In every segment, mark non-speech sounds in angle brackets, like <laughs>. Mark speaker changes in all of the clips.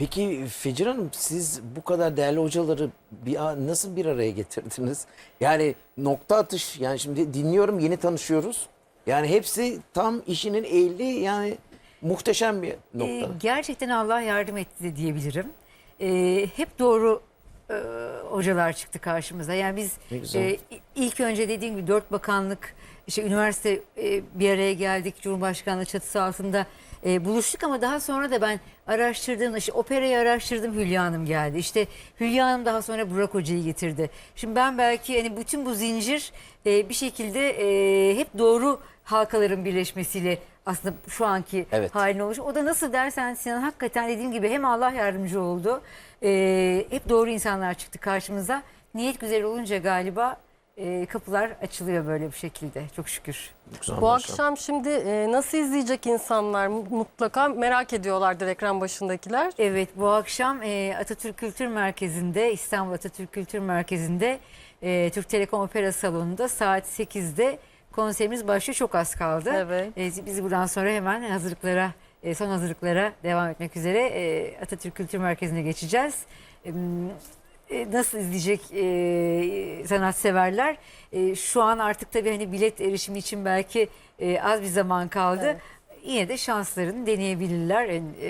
Speaker 1: Peki Fecir Hanım siz bu kadar değerli hocaları bir nasıl bir araya getirdiniz? Yani nokta atış yani şimdi dinliyorum yeni tanışıyoruz. Yani hepsi tam işinin ehli yani muhteşem bir nokta.
Speaker 2: Ee, gerçekten Allah yardım etti diyebilirim. Ee, hep doğru e, hocalar çıktı karşımıza. Yani biz e, ilk önce dediğim gibi dört bakanlık, işte üniversite e, bir araya geldik. Cumhurbaşkanlığı çatısı altında e, buluştuk ama daha sonra da ben araştırdığım, işte operayı araştırdım Hülya Hanım geldi. İşte Hülya Hanım daha sonra Burak Hoca'yı getirdi. Şimdi ben belki hani bütün bu zincir e, bir şekilde e, hep doğru halkaların birleşmesiyle aslında şu anki
Speaker 1: Evet.
Speaker 2: haline olmuş. O da nasıl dersen Sinan hakikaten dediğim gibi hem Allah yardımcı oldu. e, hep doğru insanlar çıktı karşımıza. Niyet güzel olunca galiba e, kapılar açılıyor böyle bir şekilde. Çok şükür.
Speaker 1: Güzel
Speaker 3: Bu
Speaker 1: maşallah.
Speaker 3: akşam şimdi e, nasıl izleyecek insanlar mutlaka merak ediyorlardır ekran başındakiler.
Speaker 2: Evet bu akşam e, Atatürk Kültür Merkezi'nde İstanbul Atatürk Kültür Merkezi'nde e, Türk Telekom Opera Salonu'nda saat 8'de konserimiz başlıyor. Çok az kaldı.
Speaker 3: Evet.
Speaker 2: E, biz buradan sonra hemen hazırlıklara e, son hazırlıklara devam etmek üzere e, Atatürk Kültür Merkezi'ne geçeceğiz. E, nasıl izleyecek e, sanatseverler? E, şu an artık tabii hani bilet erişimi için belki e, az bir zaman kaldı.
Speaker 3: Evet.
Speaker 2: Yine de şanslarını deneyebilirler en- e,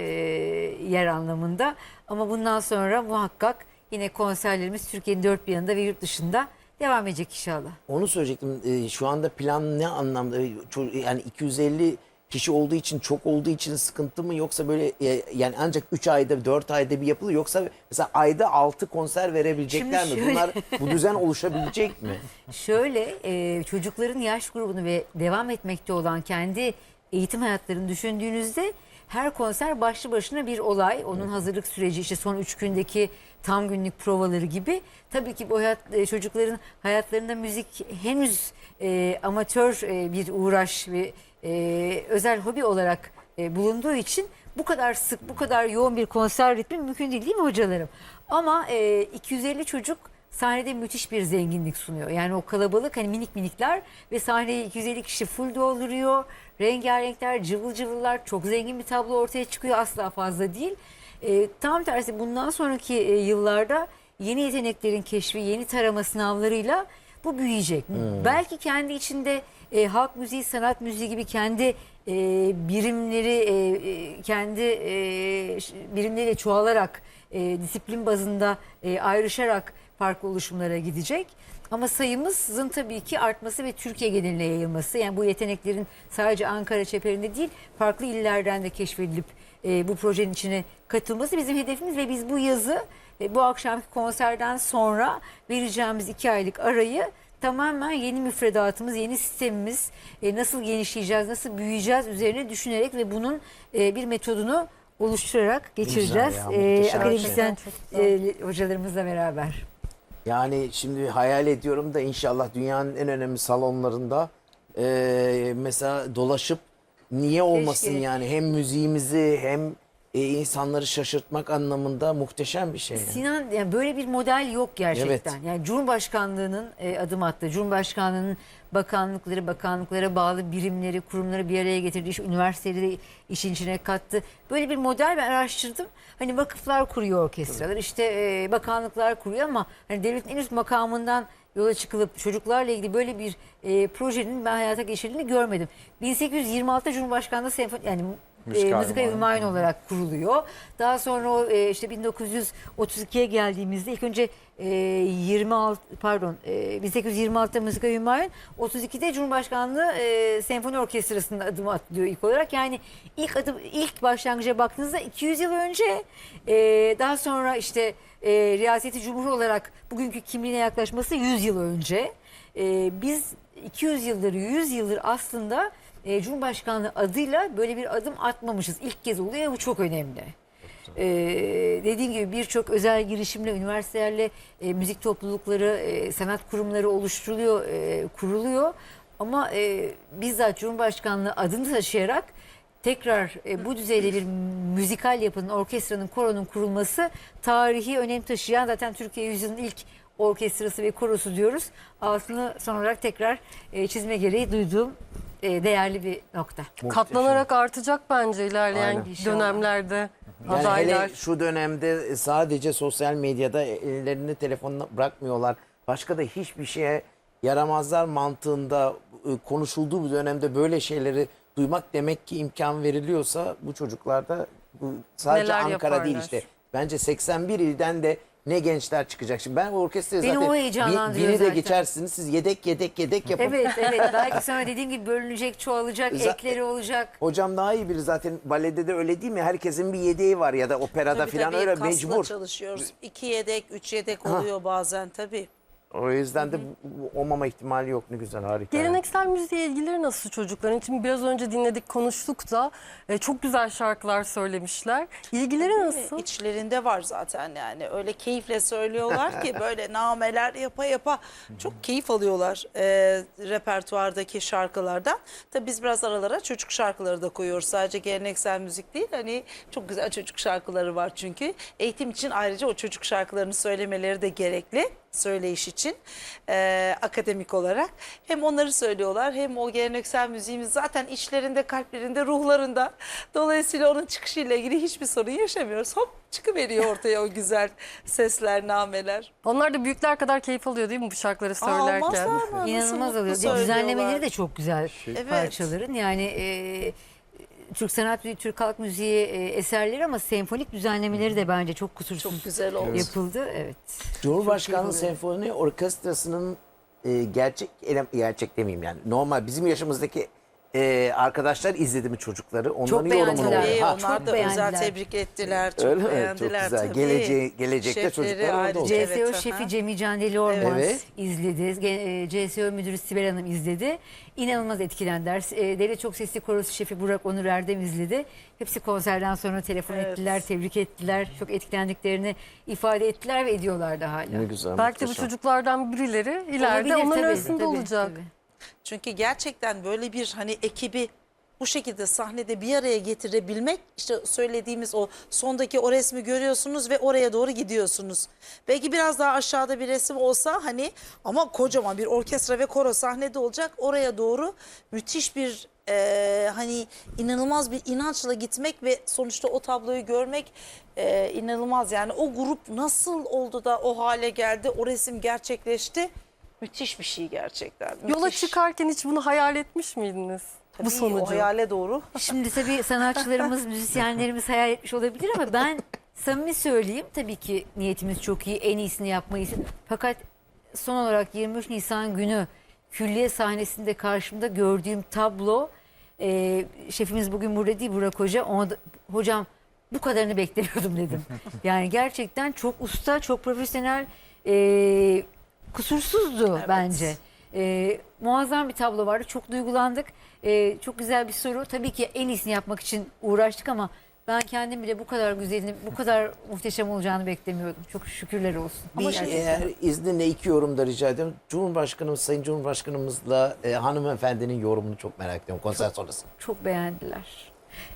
Speaker 2: yer anlamında. Ama bundan sonra muhakkak yine konserlerimiz Türkiye'nin dört bir yanında ve yurt dışında devam edecek inşallah.
Speaker 1: Onu söyleyecektim. Ee, şu anda plan ne anlamda? Ço- Yani 250 kişi olduğu için çok olduğu için sıkıntı mı yoksa böyle e, yani ancak 3 ayda 4 ayda bir yapılır yoksa mesela ayda 6 konser verebilecekler
Speaker 2: Şimdi
Speaker 1: mi?
Speaker 2: şöyle-
Speaker 1: Bunlar bu düzen oluşabilecek mi? <laughs>
Speaker 2: Şöyle e, çocukların yaş grubunu ve devam etmekte olan kendi eğitim hayatlarını düşündüğünüzde her konser başlı başına bir olay. Onun hazırlık süreci işte son üç gündeki tam günlük provaları gibi. Tabii ki bu hayat, e, çocukların hayatlarında müzik henüz e, amatör e, bir uğraş ve e, özel hobi olarak e, bulunduğu için bu kadar sık, bu kadar yoğun bir konser ritmi mümkün değil değil mi hocalarım? Ama e, 250 çocuk sahnede müthiş bir zenginlik sunuyor. Yani o kalabalık hani minik minikler ve sahneyi 250 kişi full dolduruyor. Rengarenkler, cıvıl cıvıllar çok zengin bir tablo ortaya çıkıyor asla fazla değil. Ee, tam tersi bundan sonraki e, yıllarda yeni yeteneklerin keşfi, yeni tarama sınavlarıyla bu büyüyecek. Belki kendi içinde e, halk müziği, sanat müziği gibi kendi e, birimleri, e, e, kendi e, birimleriyle çoğalarak, e, disiplin bazında e, ayrışarak farklı oluşumlara gidecek. Ama sayımızın tabii ki artması ve Türkiye geneline yayılması. Yani bu yeteneklerin sadece Ankara çeperinde değil, farklı illerden de keşfedilip e, bu projenin içine katılması bizim hedefimiz ve biz bu yazı e, bu akşamki konserden sonra vereceğimiz iki aylık arayı tamamen yeni müfredatımız, yeni sistemimiz, e, nasıl genişleyeceğiz, nasıl büyüyeceğiz üzerine düşünerek ve bunun e, bir metodunu oluşturarak geçireceğiz.
Speaker 1: ya,
Speaker 2: E,
Speaker 1: muhteşem.
Speaker 2: akademisyen e, hocalarımızla beraber.
Speaker 1: Yani şimdi hayal ediyorum da inşallah dünyanın en önemli salonlarında e, mesela dolaşıp niye olmasın
Speaker 2: Keşke.
Speaker 1: yani hem müziğimizi hem e, insanları şaşırtmak anlamında muhteşem bir şey. yani.
Speaker 2: Sinan yani böyle bir model yok gerçekten.
Speaker 1: Evet.
Speaker 2: Yani Cumhurbaşkanlığının e, adım attığı, Cumhurbaşkanlığının bakanlıkları, bakanlıklara bağlı birimleri, kurumları bir araya getirdi. Üniversiteleri işin içine kattı. Böyle bir model ben araştırdım. Hani vakıflar kuruyor orkestralar, işte e, bakanlıklar kuruyor ama hani devletin en üst makamından yola çıkılıp çocuklarla ilgili böyle bir e, projenin ben hayata geçirildiğini görmedim. 1826'da Cumhurbaşkanlığı senfoni yani
Speaker 4: Müzik
Speaker 2: e, müzik
Speaker 4: armağanı.
Speaker 2: Hümayun olarak kuruluyor. Daha sonra o e, işte 1932'ye geldiğimizde ilk önce e, 26 pardon e, 1826'da Müzik Hümayun 32'de Cumhurbaşkanlığı e, Senfoni Orkestrası'nda adım atıyor ilk olarak. Yani ilk adım ilk başlangıca baktığınızda 200 yıl önce e, daha sonra işte e, Riyaseti Cumhur olarak bugünkü kimliğine yaklaşması 100 yıl önce. E, biz 200 yıldır 100 yıldır aslında e, Cumhurbaşkanlığı adıyla böyle bir adım atmamışız. İlk kez oluyor ve bu çok önemli. Ee, dediğim gibi birçok özel girişimle, üniversitelerle e, müzik toplulukları, e, sanat kurumları oluşturuluyor, e, kuruluyor. Ama e, bizzat Cumhurbaşkanlığı adını taşıyarak tekrar e, bu düzeyde bir müzikal yapının, orkestranın, koronun kurulması tarihi önem taşıyan zaten Türkiye yüzyılın ilk orkestrası ve korosu diyoruz. Altını son olarak tekrar e, çizme gereği duyduğum e, değerli bir nokta.
Speaker 3: Katlanarak artacak bence ilerleyen
Speaker 1: Aynen.
Speaker 3: Dönemlerde
Speaker 1: Yani
Speaker 3: adaylar.
Speaker 1: hele şu dönemde sadece sosyal medyada ellerini telefonuna bırakmıyorlar. Başka da hiçbir şeye yaramazlar mantığında e, konuşulduğu bu dönemde böyle şeyleri duymak demek ki imkan veriliyorsa bu çocuklarda bu sadece
Speaker 3: Neler
Speaker 1: Ankara değil
Speaker 3: yaparlar?
Speaker 1: işte. Bence 81 ilden de ne gençler çıkacak. Şimdi ben orkestraya
Speaker 2: Beni
Speaker 1: zaten
Speaker 2: o heyecanlandırıyor
Speaker 1: bini de
Speaker 2: zaten.
Speaker 1: geçersiniz. Siz yedek yedek yedek yapın.
Speaker 2: Evet evet <laughs> belki sonra dediğim gibi bölünecek, çoğalacak,
Speaker 1: Za-
Speaker 2: ekleri olacak.
Speaker 1: Hocam daha iyi biri zaten balede de öyle değil mi? Herkesin bir yedeği var ya da operada
Speaker 4: Tabii
Speaker 1: falan
Speaker 4: tabii,
Speaker 1: öyle
Speaker 4: kasla
Speaker 1: mecbur.
Speaker 4: çalışıyoruz. İki yedek, üç yedek oluyor bazen tabii.
Speaker 1: O yüzden de bu- olmama ihtimali yok. Ne güzel harika. yani.
Speaker 3: Geleneksel müziğe ilgileri nasıl çocukların? Şimdi biraz önce dinledik konuştuk da e, çok güzel şarkılar söylemişler. İlgileri nasıl?
Speaker 4: İçlerinde var zaten yani. Öyle keyifle söylüyorlar ki <laughs> böyle nameler yapa yapa çok keyif alıyorlar e, repertuardaki şarkılardan. Tabii biz biraz aralara çocuk şarkıları da koyuyoruz. Sadece geleneksel müzik değil. Hani çok güzel çocuk şarkıları var çünkü. Eğitim için ayrıca o çocuk şarkılarını söylemeleri de gerekli söyleyiş için e, akademik olarak. Hem onları söylüyorlar hem o geleneksel müziğimiz zaten içlerinde, kalplerinde, ruhlarında. Dolayısıyla onun çıkışıyla ilgili hiçbir sorun yaşamıyoruz. Hop çıkıveriyor ortaya o güzel sesler, nameler.
Speaker 3: Onlar da büyükler kadar keyif alıyor değil mi bu şarkıları söylerken?
Speaker 4: olmazlar mı? Nasıl
Speaker 2: İnanılmaz
Speaker 4: mutlu
Speaker 2: oluyor.
Speaker 4: söylüyorlar.
Speaker 2: Düzenlemeleri de çok güzel
Speaker 4: Evet.
Speaker 2: parçaların. Yani e, Türk sanat ve Türk halk müziği e, eserleri ama senfonik düzenlemeleri de bence çok kusursuz
Speaker 4: Çok güzel oldu.
Speaker 2: yapıldı. Evet.
Speaker 1: Cumhurbaşkanlığı
Speaker 2: Çok
Speaker 1: Senfoni Orkestrası'nın e, gerçek elem, gerçek demeyeyim yani normal bizim yaşımızdaki e, arkadaşlar izledi mi çocukları? Onların
Speaker 2: Çok
Speaker 1: yorumunu
Speaker 2: beğendiler.
Speaker 1: oluyor.
Speaker 4: Tabii,
Speaker 1: Ha,
Speaker 4: onlar
Speaker 2: çok
Speaker 4: da özel
Speaker 2: beğendiler.
Speaker 4: tebrik ettiler. Çok
Speaker 1: Öyle mi? Çok
Speaker 4: beğendiler
Speaker 1: güzel.
Speaker 4: tabii.
Speaker 1: Geleceğe- gelecekte
Speaker 4: Şefleri
Speaker 1: çocuklar orada
Speaker 4: ayrıca,
Speaker 1: olacak.
Speaker 2: CSO
Speaker 4: evet,
Speaker 2: şefi
Speaker 4: aha.
Speaker 2: Cemil Can Deli Ormaz
Speaker 1: Evet.
Speaker 2: izledi. Ge- e, CSO müdürü Sibel Hanım izledi. İnanılmaz etkilendiler. E, Devlet Çok Sesli Korosu şefi Burak Onur Erdem izledi. Hepsi konserden sonra telefon
Speaker 4: Evet.
Speaker 2: ettiler, tebrik ettiler. Çok etkilendiklerini ifade ettiler ve ediyorlar da hala.
Speaker 1: Ne güzel.
Speaker 3: Belki de bu
Speaker 1: muhteşem.
Speaker 3: çocuklardan birileri ileride
Speaker 2: Olabilir
Speaker 3: onların
Speaker 2: tabii,
Speaker 3: arasında
Speaker 2: tabii,
Speaker 3: olacak.
Speaker 2: tabii.
Speaker 4: Çünkü gerçekten böyle bir hani ekibi bu şekilde sahnede bir araya getirebilmek işte söylediğimiz o sondaki o resmi görüyorsunuz ve oraya doğru gidiyorsunuz. Belki biraz daha aşağıda bir resim olsa hani ama kocaman bir orkestra ve koro sahnede olacak. Oraya doğru müthiş bir e, hani inanılmaz bir inançla gitmek ve sonuçta o tabloyu görmek e, inanılmaz. Yani o grup nasıl oldu da o hale geldi o resim gerçekleşti müthiş bir şey gerçekten.
Speaker 3: Yola
Speaker 4: müthiş.
Speaker 3: çıkarken hiç bunu hayal etmiş miydiniz? bu
Speaker 4: Tabii,
Speaker 3: sonucu.
Speaker 4: O hayale doğru.
Speaker 2: Şimdi tabii sanatçılarımız, <laughs> müzisyenlerimiz hayal etmiş olabilir ama ben samimi söyleyeyim tabii ki niyetimiz çok iyi, en iyisini yapmayı. Fakat son olarak 23 Nisan günü külliye sahnesinde karşımda gördüğüm tablo, e, şefimiz bugün burada değil Burak Hoca, ona da- hocam bu kadarını beklemiyordum dedim. <laughs> Yani gerçekten çok usta, çok profesyonel, e, kusursuzdu
Speaker 4: Evet.
Speaker 2: bence. E, muazzam bir tablo vardı. Çok duygulandık. E, çok güzel bir soru. Tabii ki en iyisini yapmak için uğraştık ama ben kendim bile bu kadar güzelini, bu kadar muhteşem olacağını beklemiyordum. Çok şükürler olsun.
Speaker 1: Bir
Speaker 2: Gerçekten.
Speaker 1: eğer izninle iki yorum da rica ediyorum. Cumhurbaşkanımız, Sayın Cumhurbaşkanımızla e, hanımefendinin yorumunu çok merak ediyorum konser sonrası.
Speaker 2: Çok beğendiler.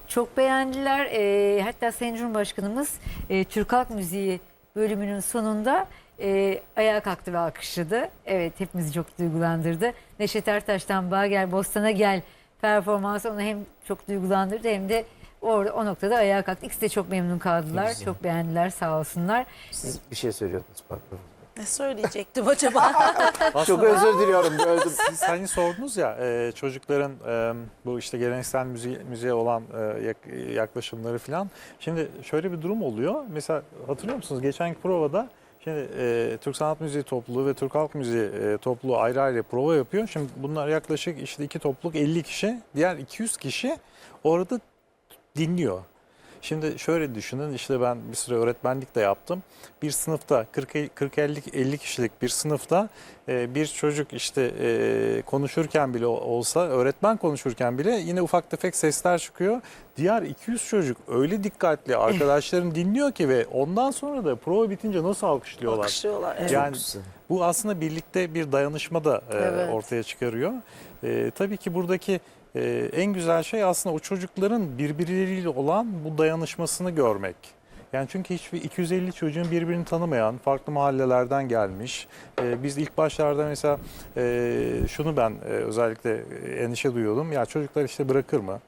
Speaker 2: Çok beğendiler. E, hatta Sayın Cumhurbaşkanımız e, Türk Halk Müziği bölümünün sonunda e, ayağa kalktı ve alkışladı. Evet hepimizi çok duygulandırdı. Neşet Ertaş'tan Bağ Gel Bostan'a Gel performansı onu hem çok duygulandırdı hem de orada o noktada ayağa kalktı. İkisi de çok memnun kaldılar.
Speaker 1: güzel.
Speaker 2: Çok beğendiler sağ olsunlar.
Speaker 1: Siz bir şey söylüyordunuz pardon.
Speaker 4: Ne söyleyecektim acaba? <laughs>
Speaker 1: Çok özür diliyorum böldüm.
Speaker 5: Siz hani sordunuz ya e, çocukların e, bu işte geleneksel müziğe, müziğe olan e, yak- yaklaşımları falan. Şimdi şöyle bir durum oluyor. Mesela hatırlıyor musunuz geçenki provada şimdi e, Türk Sanat Müziği topluluğu ve Türk Halk Müziği e, topluluğu ayrı ayrı prova yapıyor. Şimdi bunlar yaklaşık işte iki topluluk 50 kişi, diğer 200 kişi orada dinliyor. Şimdi şöyle düşünün işte ben bir süre öğretmenlik de yaptım. Bir sınıfta 40-50 kişilik bir sınıfta e, bir çocuk işte e, konuşurken bile olsa öğretmen konuşurken bile yine ufak tefek sesler çıkıyor. Diğer 200 çocuk öyle dikkatli <laughs> arkadaşlarım dinliyor ki ve ondan sonra da prova bitince nasıl alkışlıyorlar.
Speaker 4: Alkışlıyorlar. Evet.
Speaker 5: Yani bu aslında birlikte bir dayanışma da e,
Speaker 4: Evet.
Speaker 5: ortaya çıkarıyor. Tabii ki buradaki e, en güzel şey aslında o çocukların birbirleriyle olan bu dayanışmasını görmek. Yani çünkü hiçbir 250 çocuğun birbirini tanımayan, farklı mahallelerden gelmiş. E, biz ilk başlarda mesela e, şunu ben e, özellikle endişe duyuyordum. Ya çocuklar işte bırakır mı?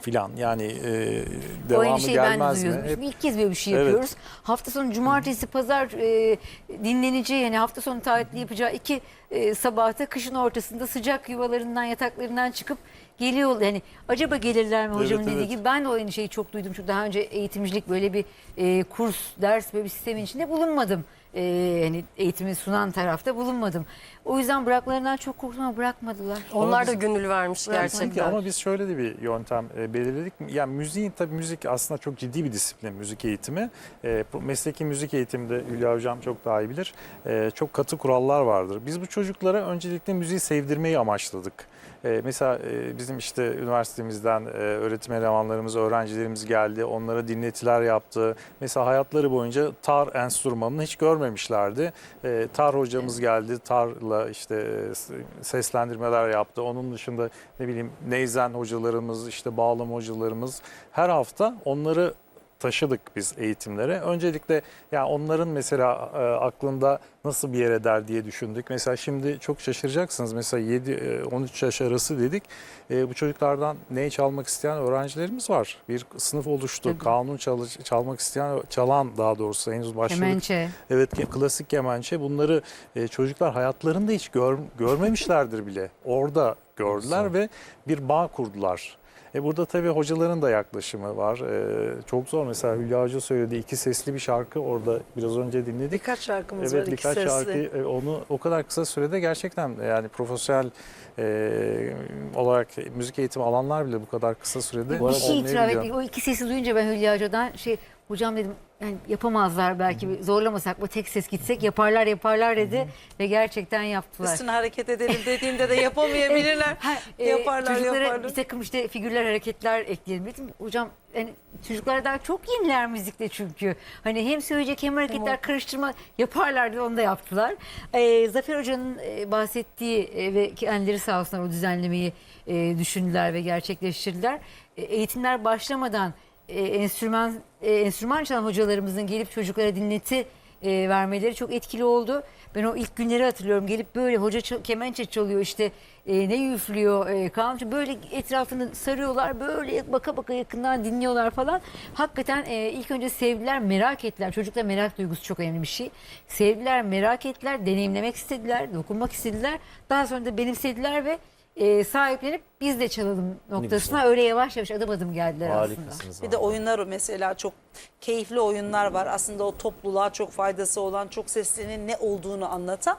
Speaker 5: Filan yani e, devamı
Speaker 2: endişeyi ben de
Speaker 5: gelmez mi? Hep-
Speaker 2: ilk kez böyle bir şey
Speaker 5: Evet.
Speaker 2: yapıyoruz. Hafta sonu cumartesi pazar e, dinleneceği yani hafta sonu tatili yapacağı iki e, sabahta kışın ortasında sıcak yuvalarından yataklarından çıkıp geliyor. Yani acaba gelirler mi hocamın
Speaker 5: Evet,
Speaker 2: dediği
Speaker 5: evet.
Speaker 2: gibi ben de o endişeyi çok duydum. Çünkü daha önce eğitimcilik böyle bir e, kurs, ders böyle bir sistemin içinde bulunmadım. E, hani eğitimi sunan tarafta bulunmadım. O yüzden bırakmalarından çok korktum ama bırakmadılar.
Speaker 3: Onlar da gönül vermiş gerçekten.
Speaker 5: ama biz şöyle de bir yöntem e, belirledik. Yani müziğin tabii müzik aslında çok ciddi bir disiplin müzik eğitimi. E, bu mesleki müzik eğitiminde Hülya Hocam çok daha iyi bilir. E, çok katı kurallar vardır. Biz bu çocuklara öncelikle müziği sevdirmeyi amaçladık. E, mesela e, bizim işte üniversitemizden e, öğretim elemanlarımız, öğrencilerimiz geldi. Onlara dinletiler yaptı. Mesela hayatları boyunca tar enstrümanını hiç görmemişlerdi. E, tar hocamız geldi. Tarla işte e, seslendirmeler yaptı. Onun dışında ne bileyim neyzen hocalarımız, işte bağlama hocalarımız her hafta onları taşıdık biz eğitimlere. Öncelikle ya onların mesela e, aklında nasıl bir yer eder diye düşündük. Mesela şimdi çok şaşıracaksınız. Mesela 7 e, 13 yaş arası dedik. E, bu çocuklardan ney çalmak isteyen öğrencilerimiz var. Bir sınıf oluştu.
Speaker 2: Tabii.
Speaker 5: Kanun çalı- çalmak isteyen çalan daha doğrusu henüz başladık.
Speaker 2: Kemençe.
Speaker 5: Evet klasik kemençe bunları e, çocuklar hayatlarında hiç gör, görmemişlerdir bile. Orada gördüler ve bir bağ kurdular. E burada tabii hocaların da yaklaşımı var. E, çok zor mesela Hülya Hoca söyledi iki sesli bir şarkı orada biraz önce dinledik.
Speaker 4: Birkaç şarkımız
Speaker 5: Evet
Speaker 4: var iki
Speaker 5: birkaç
Speaker 4: sesli.
Speaker 5: şarkı e, onu o kadar kısa sürede gerçekten yani profesyonel e, olarak müzik eğitimi alanlar bile bu kadar kısa sürede
Speaker 2: Bir şey itiraf etmek. O iki sesi duyunca ben Hülya Hoca'dan şey hocam dedim yani yapamazlar belki bir zorlamasak mı tek ses gitsek yaparlar yaparlar dedi ve gerçekten yaptılar.
Speaker 4: Üstüne hareket edelim dediğimde de <laughs> yapamayabilirler.
Speaker 2: Ha, e,
Speaker 4: yaparlar
Speaker 2: çocuklara
Speaker 4: yaparlar.
Speaker 2: bir takım işte figürler hareketler ekleyelim dedim. Hocam yani çocuklar daha çok yeniler müzikte çünkü. Hani hem söyleyecek hem hareketler karıştırma yaparlar diye onu da yaptılar. E, Zafer Hoca'nın e, bahsettiği e, ve kendileri sağ olsunlar o düzenlemeyi e, düşündüler ve gerçekleştirdiler. E, eğitimler başlamadan e, enstrüman e, enstrüman çalan hocalarımızın gelip çocuklara dinleti e, vermeleri çok etkili oldu. Ben o ilk günleri hatırlıyorum. Gelip böyle hoca çal- kemençe çalıyor işte e, ne üflüyor e, kanuncu böyle etrafını sarıyorlar böyle baka baka yakından dinliyorlar falan. Hakikaten e, ilk önce sevdiler merak ettiler. Çocuklar merak duygusu çok önemli bir şey. Sevdiler merak ettiler deneyimlemek istediler dokunmak istediler. Daha sonra da benimsediler ve e, sahiplenip biz de çalalım noktasına öyle yavaş yavaş adım adım geldiler aslında.
Speaker 1: Harikasınız.
Speaker 4: Bir de oyunlar mesela çok keyifli oyunlar var. Aslında o topluluğa çok faydası olan, çok seslinin ne olduğunu anlatan.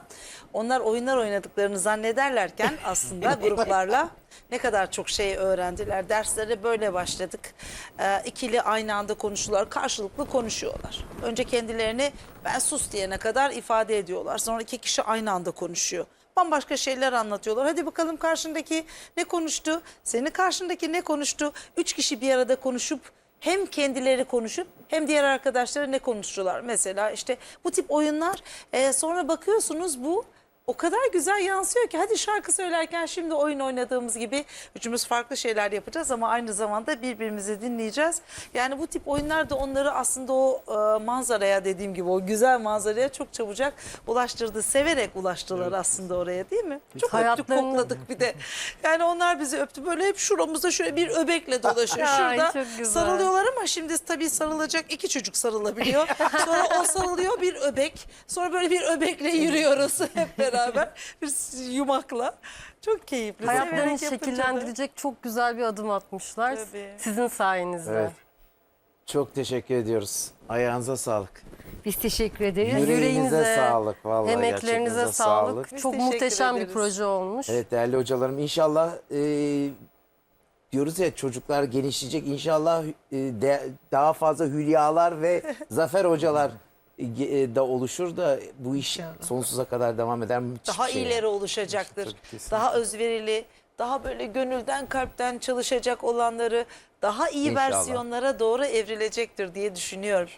Speaker 4: Onlar oyunlar oynadıklarını zannederlerken <laughs> aslında gruplarla ne kadar çok şey öğrendiler. Derslere böyle başladık. Ee, ikili aynı anda konuşuyorlar, karşılıklı konuşuyorlar. Önce kendilerini ben sus diyene kadar ifade ediyorlar. Sonra iki kişi aynı anda konuşuyor bambaşka şeyler anlatıyorlar. Hadi bakalım karşındaki ne konuştu? Senin karşındaki ne konuştu? Üç kişi bir arada konuşup hem kendileri konuşup hem diğer arkadaşları ne konuşuyorlar? Mesela işte bu tip oyunlar e, sonra bakıyorsunuz bu o kadar güzel yansıyor ki hadi şarkı söylerken şimdi oyun oynadığımız gibi üçümüz farklı şeyler yapacağız ama aynı zamanda birbirimizi dinleyeceğiz. Yani bu tip oyunlar da onları aslında o e, manzaraya dediğim gibi o güzel manzaraya çok çabucak ulaştırdı. Severek ulaştılar aslında oraya değil mi? Çok öptük kokladık bir de. Yani onlar bizi öptü böyle hep şuramızda şöyle bir öbekle dolaşıyor. <laughs>
Speaker 3: Ay,
Speaker 4: Şurada
Speaker 3: güzel.
Speaker 4: sarılıyorlar ama şimdi tabii sarılacak iki çocuk sarılabiliyor. <laughs> Sonra o sarılıyor bir öbek. Sonra böyle bir öbekle yürüyoruz <laughs> hep beraber. <laughs> Bir yumakla. Çok keyifli.
Speaker 3: Hayatlarını
Speaker 4: Severek yapınca da.
Speaker 3: şekillendirecek çok güzel bir adım atmışlar.
Speaker 4: Tabii.
Speaker 3: Sizin sayenizde.
Speaker 1: Evet. Çok teşekkür ediyoruz. Ayağınıza sağlık.
Speaker 2: Biz teşekkür ederiz.
Speaker 1: Yüreğinize
Speaker 3: Yüreğinize,
Speaker 1: sağlık. Vallahi
Speaker 3: Emeklerinize
Speaker 1: gerçekten
Speaker 3: sağlık.
Speaker 4: Biz
Speaker 3: Çok
Speaker 4: teşekkür
Speaker 3: muhteşem bir
Speaker 4: ederiz.
Speaker 3: proje olmuş.
Speaker 1: Evet değerli hocalarım inşallah e, diyoruz ya çocuklar genişleyecek. İnşallah e, de- daha fazla hülyalar ve <laughs> zafer hocalar da oluşur da bu iş sonsuza kadar devam eder. Müthiş
Speaker 4: daha
Speaker 1: şey.
Speaker 4: iyileri oluşacaktır.
Speaker 5: Kesinlikle.
Speaker 4: Daha özverili, daha böyle gönülden kalpten çalışacak olanları daha iyi
Speaker 1: İnşallah.
Speaker 4: versiyonlara doğru evrilecektir diye düşünüyorum.